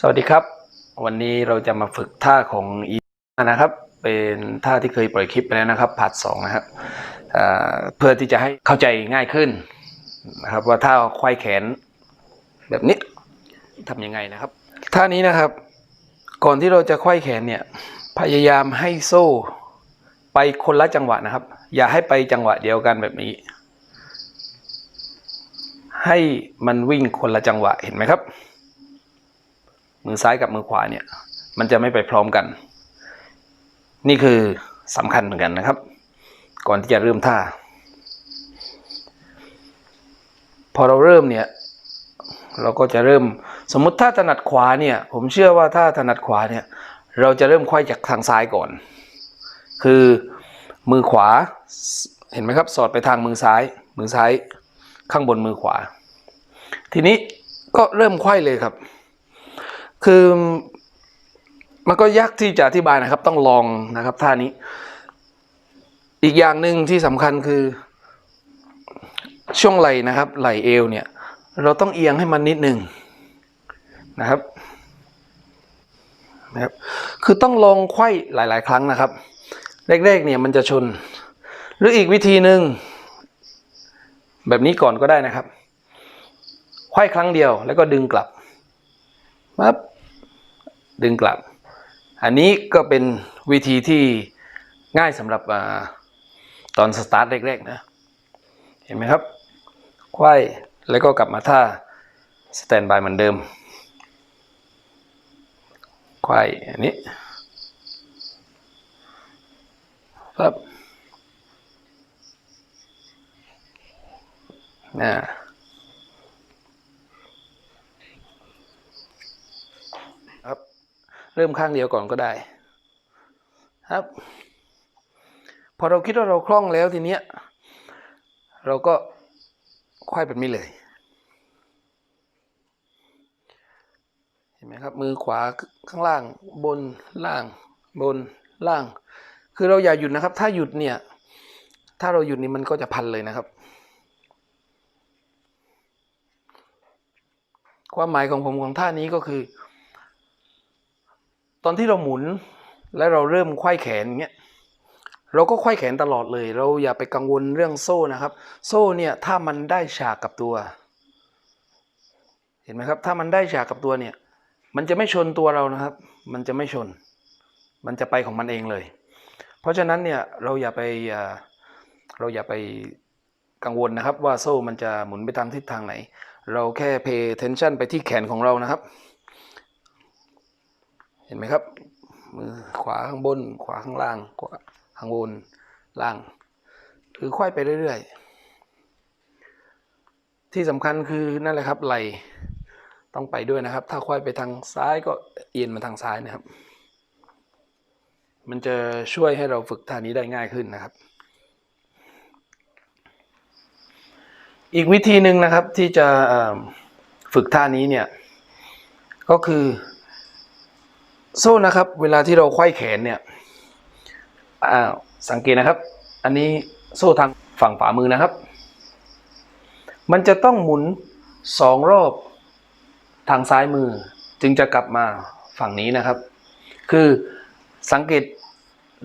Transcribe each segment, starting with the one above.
สวัสดีครับ วันนี้เราจะมาฝึกท่าของอีนะครับ เป็นท่าที่เคยปล่อยคลิปไปแล้วนะครับพาร์ทสองนะครับเพื่อที่จะให้เข้าใจง่ายขึ้นนะครับว่าท่าควายแขนแบบนี้ทำยังไงนะครับ ท่านี้นะครับ ก่อนที่เราจะควายแขนเนี่ยพยายามให้โซ่ไปคนละจังหวะนะครับ อย่าให้ไปจังหวะเดียวกันแบบนี้ ให้มันวิ่งคนละจังหวะเห็นไหมครับ มือซ้ายกับมือขวาเนี่ย มันจะไม่ไปพร้อมกัน นี่คือสำคัญเหมือนกันนะครับ ก่อนที่จะเริ่มท่า พอเราเริ่มเนี่ยเราก็จะเริ่มสมมุติถ้าถนัดขวาเนี่ย ผมเชื่อว่าถ้าถนัดขวาเนี่ย เราจะเริ่มควายจากทางซ้ายก่อน คือมือขวาเห็นไหมครับ สอดไปทางมือซ้าย มือซ้ายข้างบนมือขวา ทีนี้ก็เริ่มควายเลยครับ คือ มันก็ยากที่จะอธิบายนะครับ ต้องลองนะครับท่านี้ อีกอย่างหนึ่งที่สำคัญคือ ช่วงไหลนะครับ ไหลเอวเนี่ย เราต้องเอียงให้มันนิดหนึ่งนะครับนะครับ คือต้องลองไขว้หลาย ๆ ครั้งนะครับแรกๆเนี่ยมันจะชน หรืออีกวิธีหนึ่งแบบนี้ก่อนก็ได้นะครับไขว้ครั้งเดียวแล้วก็ดึงกลับปั๊บดึงกลับ อันนี้ก็เป็นวิธีที่ง่ายสำหรับอตอนสตาร์ทแรกๆนะ เห็นไหมครับไขว้แล้วก็กลับมาท่าสแตนบายเหมือนเดิมไขว้อันนี้ปั๊บอ่าครับ เริ่มข้างเดียวก่อนก็ได้ครับ พอเราคิดว่าเราคล่องแล้วทีเนี้ยเราก็ควายแบบนี้เลยเห็นไหมครับมือขวาข้างล่างบนล่างบนล่าง คือเราอย่าหยุดนะครับ ถ้าหยุดเนี่ยถ้าเราหยุดนี่มันก็จะพันเลยนะครับ ความหมายของผมของท่านี้ก็คือ ตอนที่เราหมุนและเราเริ่มไขว้แขนอย่างเงี้ยเราก็ไขว้แขนตลอดเลย เราอย่าไปกังวลเรื่องโซ่นะครับ โซ่เนี่ยถ้ามันได้ฉากกับตัว เห็นไหมครับ ถ้ามันได้ฉากกับตัวเนี่ย มันจะไม่ชนตัวเรานะครับ มันจะไม่ชน มันจะไปของมันเองเลย เพราะฉะนั้นเนี่ยเราอย่าไปเราอย่าไปกังวลนะครับว่าโซ่มันจะหมุนไปทางทิศทางไหน เราแค่ pay attention ไปที่แขนของเรานะครับ เห็นไหมครับ มือขวาข้างบน ขวาข้างล่างขวาข้างบนล่างถือควายไปเรื่อยๆ ที่สำคัญคือนั่นแหละครับไหลต้องไปด้วยนะครับ ถ้าควายไปทางซ้ายก็เอียนมาทางซ้ายนะครับ มันจะช่วยให้เราฝึกท่านี้ได้ง่ายขึ้นนะครับ อีกวิธีหนึ่งนะครับที่จะฝึกท่านี้เนี่ยก็คือ โซ่นะครับ เวลาที่เราไขว้แขนเนี่ยอ้าสังเกตนะครับ อันนี้โซ่ทางฝั่งฝ่ามือนะครับ มันจะต้องหมุนสองรอบทางซ้ายมือ จึงจะกลับมาฝั่งนี้นะครับ คือสังเกต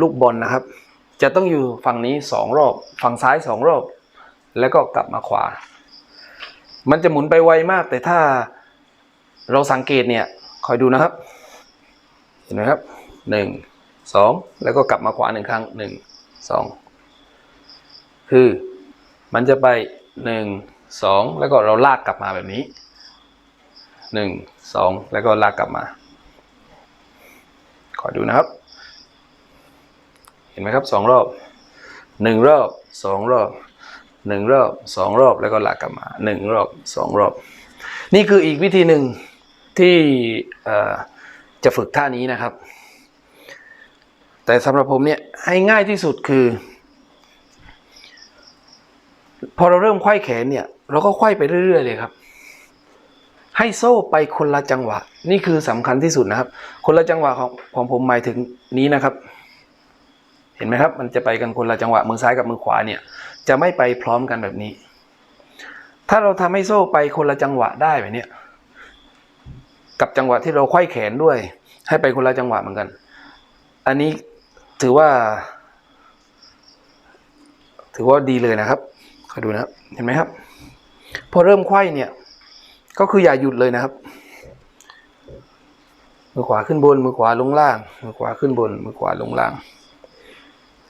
ลูกบอลนะครับ จะต้องอยู่ฝั่งนี้สองรอบ ฝั่งซ้ายสองรอบ แล้วก็กลับมาขวา มันจะหมุนไปไวมาก แต่ถ้าเราสังเกตเนี่ยคอยดูนะครับ เห็นไหมครับหนึ่งสองแล้วก็กลับมาขวาหนึ่งครั้งหนึ่งสองคือมันจะไปหนึ่งสองแล้วก็เราลากกลับมาแบบนี้หนึ่งสองแล้วก็ลากกลับมา ขอดูนะครับ เห็นไหมครับสองรอบหนึ่งรอบสองรอบหนึ่งรอบสองรอบแล้วก็ลากกลับมาหนึ่งรอบสองรอบ นี่คืออีกวิธีหนึ่งที่ จะฝึกท่านี้นะครับ แต่สำหรับผมเนี่ยให้ง่ายที่สุดคือ พอเราเริ่มไขว้แขนเนี่ย เราก็ไขว้ไปเรื่อยๆเลยครับ ให้โซ่ไปคนละจังหวะ นี่คือสำคัญที่สุดนะครับ คนละจังหวะของของผมหมายถึงนี้นะครับ เห็นไหมครับ มันจะไปกันคนละจังหวะมือซ้ายกับมือขวาเนี่ย จะไม่ไปพร้อมกันแบบนี้ ถ้าเราทำให้โซ่ไปคนละจังหวะได้แบบนี้ย กับจังหวะที่เราไขว้แขนด้วย ให้ไปคนละจังหวะเหมือนกัน อันนี้ถือว่า ถือว่าดีเลยนะครับคอยดูนะครับเห็นไหมครับ พอเริ่มไขว้เนี่ย ก็คืออย่าหยุดเลยนะครับ มือขวาขึ้นบน มือขวาลงล่าง มือขวาขึ้นบน มือขวาลงล่าง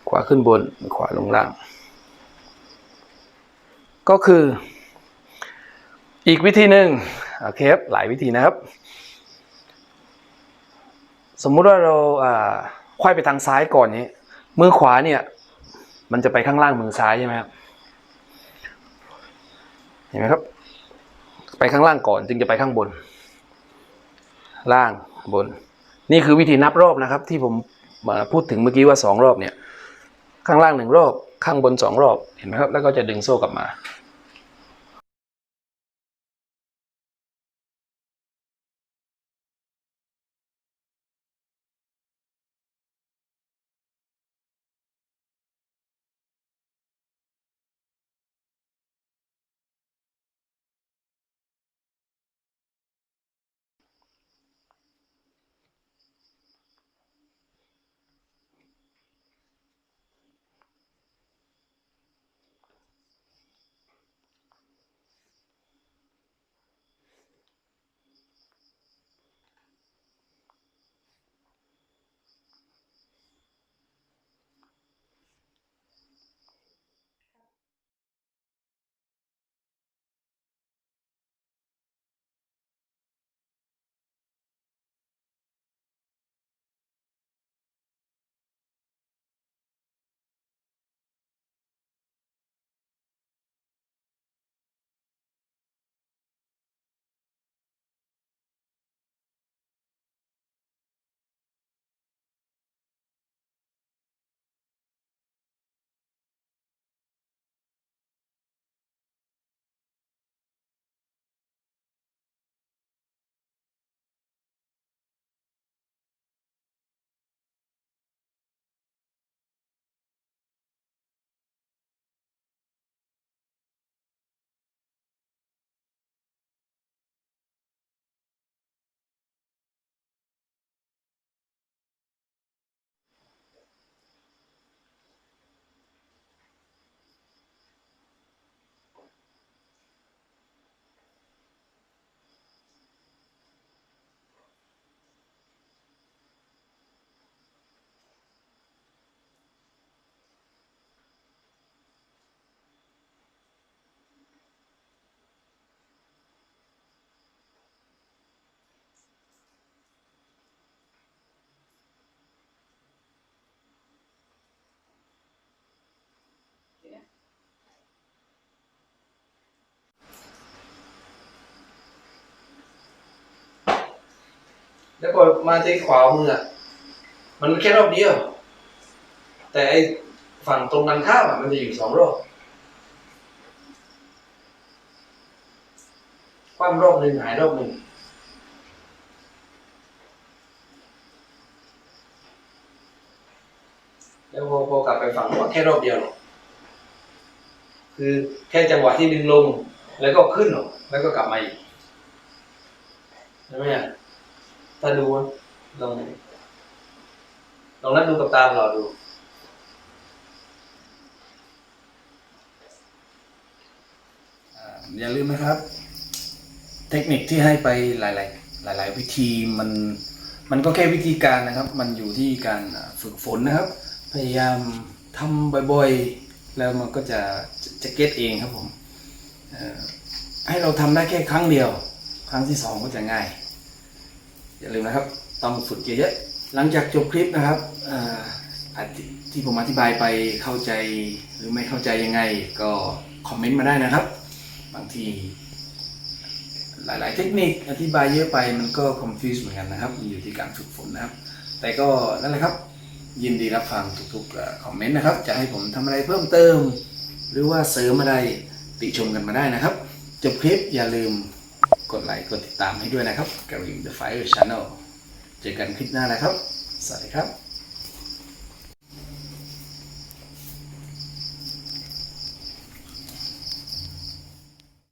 ขวาขึ้นบน มือขวาลงล่าง ก็คือ อีกวิธีหนึ่ง โอเคครับหลายวิธีนะครับ สมมุติว่าเราอ่าไขว้ไปทางซ้ายก่อนนี้ มือขวาเนี่ย มันจะไปข้างล่างมือซ้ายใช่ไหมครับเห็นไหมครับ ไปข้างล่างก่อนจึงจะไปข้างบน ล่างบน นี่คือวิธีนับรอบนะครับ ที่ผมมาพูดถึงเมื่อกี้ว่าสองรอบเนี่ย ข้างล่างหนึ่งรอบ ข้างบนสองรอบเห็นไหมครับ แล้วก็จะดึงโซ่กลับมา แล้วก็มาที่ขวามืออะมันแค่รอบเดียว แต่ไอฝั่งตรงกันข้ามอะมันจะอยู่สองรอบความรอบหนึ่งหายรอบหนึ่งแล้วพอพอกลับไปฝั่งนู้นแค่รอบเดียวหรอกคือแค่จังหวะที่ดึงลง แล้วก็ขึ้นหรอกแล้วก็กลับมาอีกใช่ไหมอะ ถ้าดูลองลองนัดดูกับตามเราดูอย่าลืมนะครับ เทคนิคที่ให้ไปหลาย ๆ หลาย ๆ วิธีมันมันก็แค่วิธีการนะครับ มันอยู่ที่การฝึกฝนนะครับ พยายามทำบ่อย ๆ แล้วมันก็จะจะจะเก็ตเองครับผมให้เราทำได้แค่ครั้งเดียว ครั้งที่สองก็จะง่าย อย่าลืมนะครับ ต้องฝึกเยอะๆหลังจากจบคลิปนะครับที่ผมอธิบายไปเข้าใจหรือไม่เข้าใจยังไง ก็คอมเมนต์มาได้นะครับ บางทีหลาย ๆ เทคนิคอธิบายเยอะไปมันก็ confuse เหมือนกันนะครับมันอยู่ที่การฝึกฝนนะครับ แต่ก็นั่นแหละครับ ยินดีรับฟังทุกๆคอมเมนต์นะครับ จะให้ผมทำอะไรเพิ่มเติม หรือว่าเสริมอะไรติชมกันมาได้นะครับ จบคลิปอย่าลืม กดไลค์กดติดตามให้ด้วยนะครับกับ The Fire Channel เจอกันคลิปหน้านะครับ สวัสดีครับ